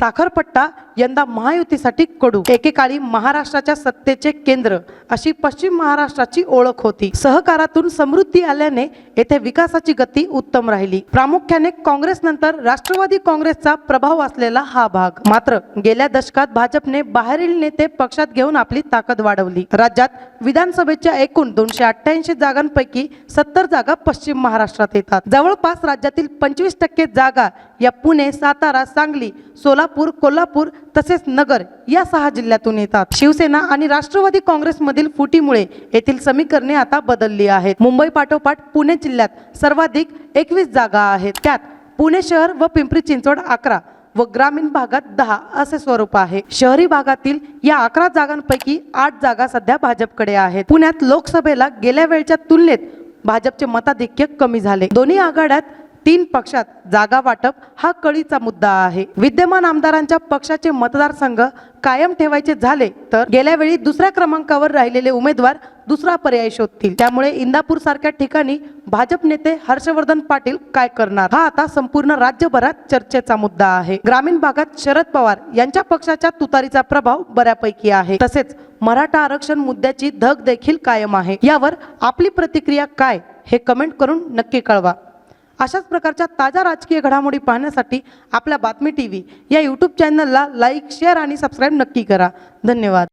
साखरपट्टा यंदा महायुतीसाठी कडू. एकेकाळी महाराष्ट्राच्या सत्तेचे केंद्र अशी पश्चिम महाराष्ट्राची ओळख होती. सहकारातून समृद्धी आल्याने येथे विकासाची गती उत्तम राहिली. प्रामुख्याने काँग्रेस नंतर राष्ट्रवादी काँग्रेसचा प्रभाव असलेला हा भाग. मात्र गेल्या दशकात भाजपने बाहेरील नेते पक्षात घेऊन आपली ताकद वाढवली. राज्यात विधानसभेच्या एकूण दोनशे अठ्ठ्याऐंशी जागांपैकी सत्तर जागा पश्चिम महाराष्ट्रात येतात. जवळपास राज्यातील पंचवीस टक्के जागा या पुणे सातारा सांगली सोलापूर कोल्हापूर तसेच नगर या सहा जिल्ह्यातून येतात. शिवसेना आणि राष्ट्रवादी काँग्रेसमधील फुटीमुळे येथील समीकरणे आता बदलली आहेत. मुंबई पाठोपाठ पुणे जिल्ह्यात सर्वाधिक एकवीस जागा आहेत. त्यात पुणे शहर व पिंपरी चिंचवड अकरा व ग्रामीण भागात दहा असे स्वरूप आहे. शहरी भागातील या अकरा जागांपैकी आठ जागा सध्या भाजपकडे आहेत. पुण्यात लोकसभेला गेल्या वेळच्या तुलनेत भाजपचे मताधिक्य कमी झाले. दोन्ही आघाड्यात तीन पक्षात जागा वाटप हा कळीचा मुद्दा आहे. विद्यमान आमदारांच्या पक्षाचे मतदारसंघ कायम ठेवायचे झाले तर गेल्या वेळी दुसऱ्या क्रमांकावर राहिलेले उमेदवार दुसरा पर्याय शोधतील. त्यामुळे इंदापूर सारख्या ठिकाणी भाजप नेते हर्षवर्धन पाटील काय करणार? हा आता संपूर्ण राज्यभरात चर्चेचा मुद्दा आहे. ग्रामीण भागात शरद पवार यांच्या पक्षाच्या तुतारीचा प्रभाव बऱ्यापैकी आहे. तसेच मराठा आरक्षण मुद्द्याची धग देखील कायम आहे. यावर आपली प्रतिक्रिया काय हे कमेंट करून नक्की कळवा. अशाच प्रकारच्या ताज्या राजकीय घडामोडी पाहण्यासाठी आपल्या बातमी टी व्ही या यूट्यूब चॅनलला लाईक शेअर आणि सबस्क्राईब नक्की करा. धन्यवाद.